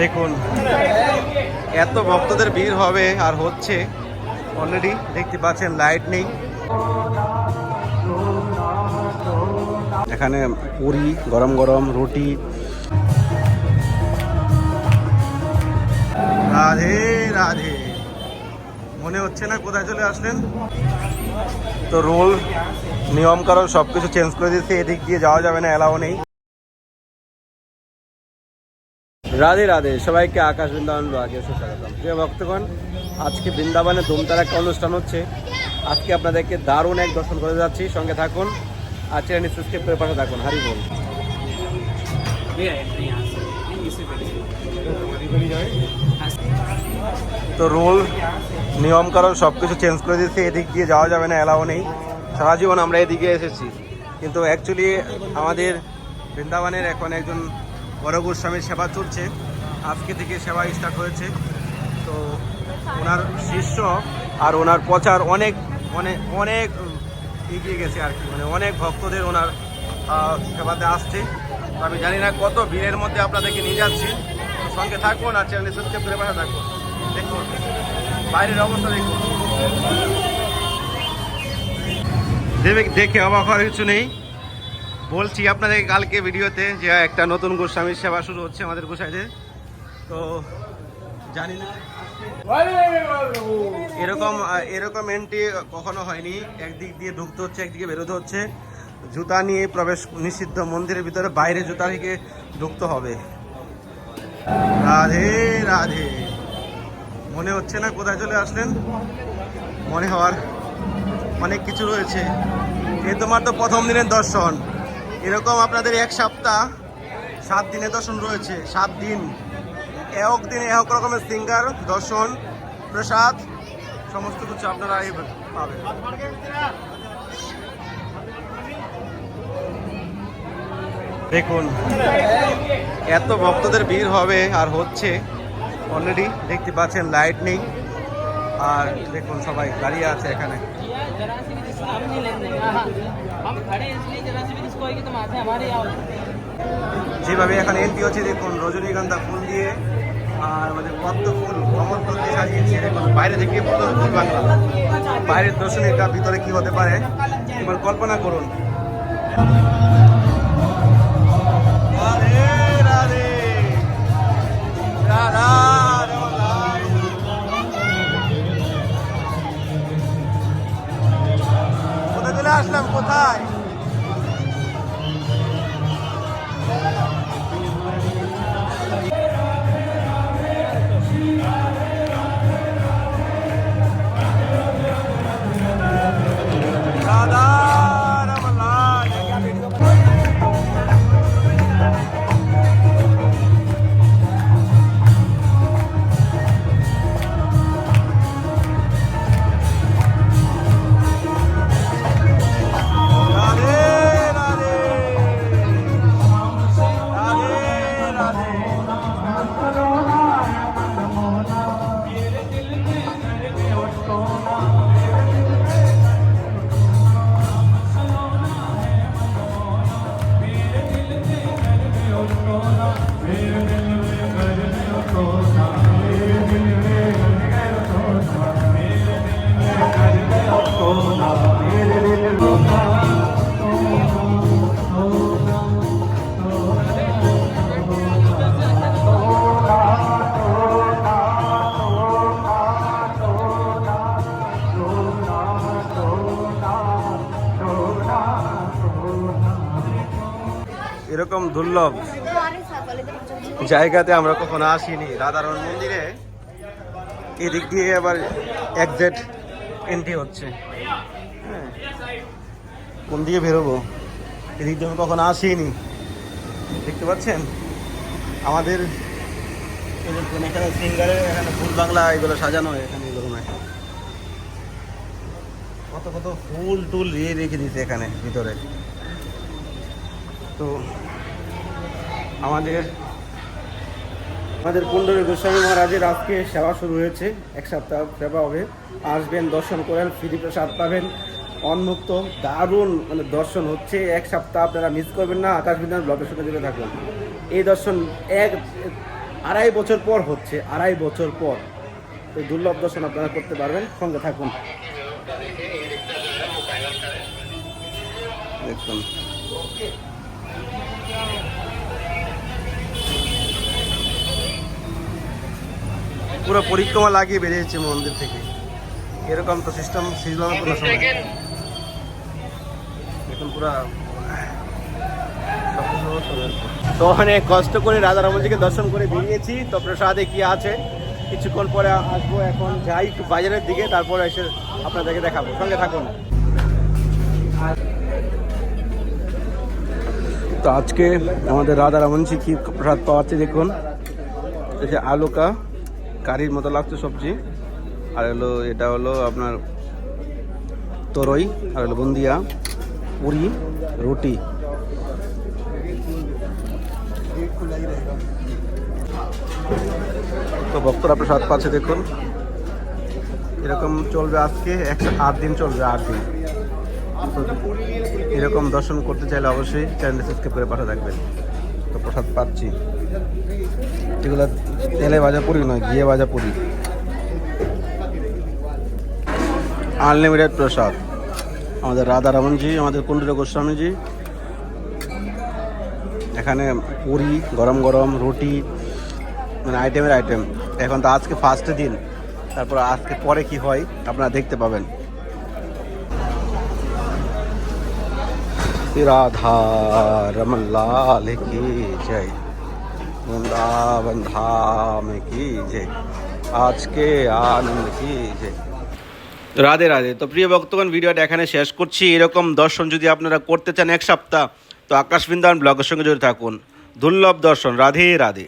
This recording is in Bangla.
দেখুন, এত ভক্তদের ভিড় হবে আর হচ্ছে অলরেডি দেখতে পাচ্ছেন লাইট নেই এখানে পুরি, গরম গরম রুটি। রাধে রাধে। মনে হচ্ছে না কোথায় চলে আসলেন? তো রোল, নিয়ম, কারণ সব কিছু চেঞ্জ করে দিয়েছে, এদিক দিয়ে যাওয়া যাবে না, এলাও নেই। রাধে রাধে, সবাইকে আকাশ বৃন্দাবন ব্লগে সুস্বাগতম। প্রিয় ভক্তগণ, আজকে বৃন্দাবনে ধুমতার একটা অনুষ্ঠান হচ্ছে। আজকে আপনাদেরকে দারুণ এক দর্শন করে যাচ্ছি। সঙ্গে থাকুন আজকে চ্যানেল সাবস্ক্রাইব থাকুন। হারি বল। তো রুল নিয়মকানুন সব কিছু চেঞ্জ করে দিয়েছে। এদিক দিয়ে যাওয়া যাবে না, এলাও নেই। সারা জীবন আমরা এদিকে এসেছি। কিন্তু অ্যাকচুয়ালি আমাদের বৃন্দাবনের এখন একজন বড় গোস্বামীর সেবা চলছে। আজকে থেকে সেবা স্টার্ট হয়েছে। তো ওনার শিষ্য আর ওনার প্রচার অনেক অনেক অনেক এগিয়ে গেছে আর কি। মানে অনেক ভক্তদের ওনার সেবাতে আসছে। আমি জানি না কত ভিড়ের মধ্যে আপনাদেরকে নিয়ে যাচ্ছি। সঙ্গে থাকুন আর চ্যানেল সাবস্ক্রাইব করে পাশে থাকুন। দেখুন, বাইরের অবস্থা দেখুন। দেখে- দেখে অবাক হওয়ার কিছু নেই। বলছি আপনাদের কালকে ভিডিওতে যে একটা নতুন গোস্বামীর সেবা শুরু হচ্ছে আমাদের গোসাইতে। তো জানি না। এরকম এরকম এন্ট্রি কখনো হয়নি। একদিক দিয়ে ঢুকতে হচ্ছে, একদিকে বেরোতে হচ্ছে। জুতা নিয়ে প্রবেশ নিষিদ্ধ মন্দিরের ভিতরে, বাইরে জুতা রেখে ঢুকতে হবে। রাধে রাধে। মনে হচ্ছে না কোথায় চলে আসলেন? মনে হওয়ার অনেক কিছু রয়েছে। এ তোমার তো প্রথম দিনের দর্শন। এরকম আপনাদের এক সপ্তাহ, সাত দিনের দর্শন রয়েছে, সাত দিন। এক দিনে এক রকমের সিঙ্গার দর্শন, প্রসাদ, সমস্ত কিছু আপনারা পাবেন। দেখুন, এত ভক্তদের ভিড় হবে আর হচ্ছে অলরেডি দেখতে পাচ্ছেন লাইট নেই আর দেখুন সবাই দাঁড়িয়ে আছে এখানে। যেভাবে এখানে এলপি হচ্ছে, দেখুন, রজনীগন্ধা ফুল দিয়ে, আর মানে পদ্ম ফুল কমল ফুল দিয়ে সাজিয়েছে। দেখুন, বাইরে থেকে পদ্ম ফুল বাংলা। বাইরের দর্শনীটা ভিতরে কি হতে পারে, এবার কল্পনা করুন। এরকম দুর্লভ জায়গাতে আমরা কখনো আসিনি। রাধারণ মন্দিরে এদিক দিয়ে আবার একজ্যাক্ট এন্ট্রি হচ্ছে। হ্যাঁ। কোন দিকে বেরোবো? এদিক দিয়ে আমি কখনো আসিনি। দেখতে পাচ্ছেন? আমাদের এখানে সিঙ্গারের এখানে ফুল বাংলা এগুলো সাজানো হয় এখানে এগুলো কত কত ফুল টুল রেখে দিয়েছে এখানে ভিতরে। তো আমাদের আমাদের কুণ্ডলী গোস্বামী মহারাজের আজকে সেবা শুরু হয়েছে, এক সপ্তাহ সেবা হবে। আসবেন, দর্শন করেন, ফ্রি প্রসাদ পাবেন, অন্মুক্ত দারুণ মানে দর্শন হচ্ছে। এক সপ্তাহ আপনারা মিস করবেন না, আকাশ বিধান ব্লগের সাথে জুড়ে থাকুন। এই দর্শন এক, আড়াই বছর পর হচ্ছে, আড়াই বছর পর। তো দুর্লভ দর্শন আপনারা করতে পারবেন, সঙ্গে থাকুন। দেখুন। পুরো পরিক্রমা লাগিয়ে বেরিয়েছে মন্দির থেকে। এরকম তো সিস্টেম না কোনো সময়। এখন পুরো তো অনেক কষ্ট করে রাজা রামজিকে দর্শন করে বেরিয়েছি। তো প্রসাদে কি আছে? কিছুক্ষণ পরে আসব এখন যাই একটু বাজারের দিকে তারপরে এসে আপনাদেরকে দেখাবো। সঙ্গে থাকুন। তো আজকে আমাদের রাধা রামনজি কি প্রসাদ পাওয়াচ্ছে দেখুন। আলুকা। কারির মতো লাগছে সবজি। আর হলো এটা হলো আপনার তরই, আর হলো বুন্দিয়া, পুরি, রুটি। তো ভক্তরা প্রসাদ পাচ্ছে দেখুন। এরকম চলবে আজকে একশো আট দিন চলবে, আট দিন। এরকম দর্শন করতে চাইলে অবশ্যই চ্যানেল সাবস্ক্রাইব করে পাঠা থাকবেন। তো প্রসাদ পাচ্ছি। এগুলো তেলে ভাজা পুরি নয়, ঘিয়ে ভাজা পুরি। আনলিমিটেড প্রসাদ। আমাদের রাধা রমনজি আমাদের কুণ্ডিত গোস্বামীজি। এখানে পুরি, গরম গরম, রুটি মানে আইটেমের আইটেম। এখন তো আজকে ফার্স্টে দিন। তারপর আজকে পরে কি হয়, আপনারা দেখতে পাবেন। রাধা রমন লাল কি যায় বৃন্দাবন ধাম কি যে? আজকে আনন্দ কি যে? রাধে রাধে। তো প্রিয় ভক্তগণ, ভিডিওটা এখানে শেষ করছি। এরকম দর্শন যদি আপনারা করতে চান এক সপ্তাহ, তো আকাশ বৃন্দাবন ব্লগের সঙ্গে জড়িত থাকুন। দুর্লভ দর্শন। রাধে রাধে।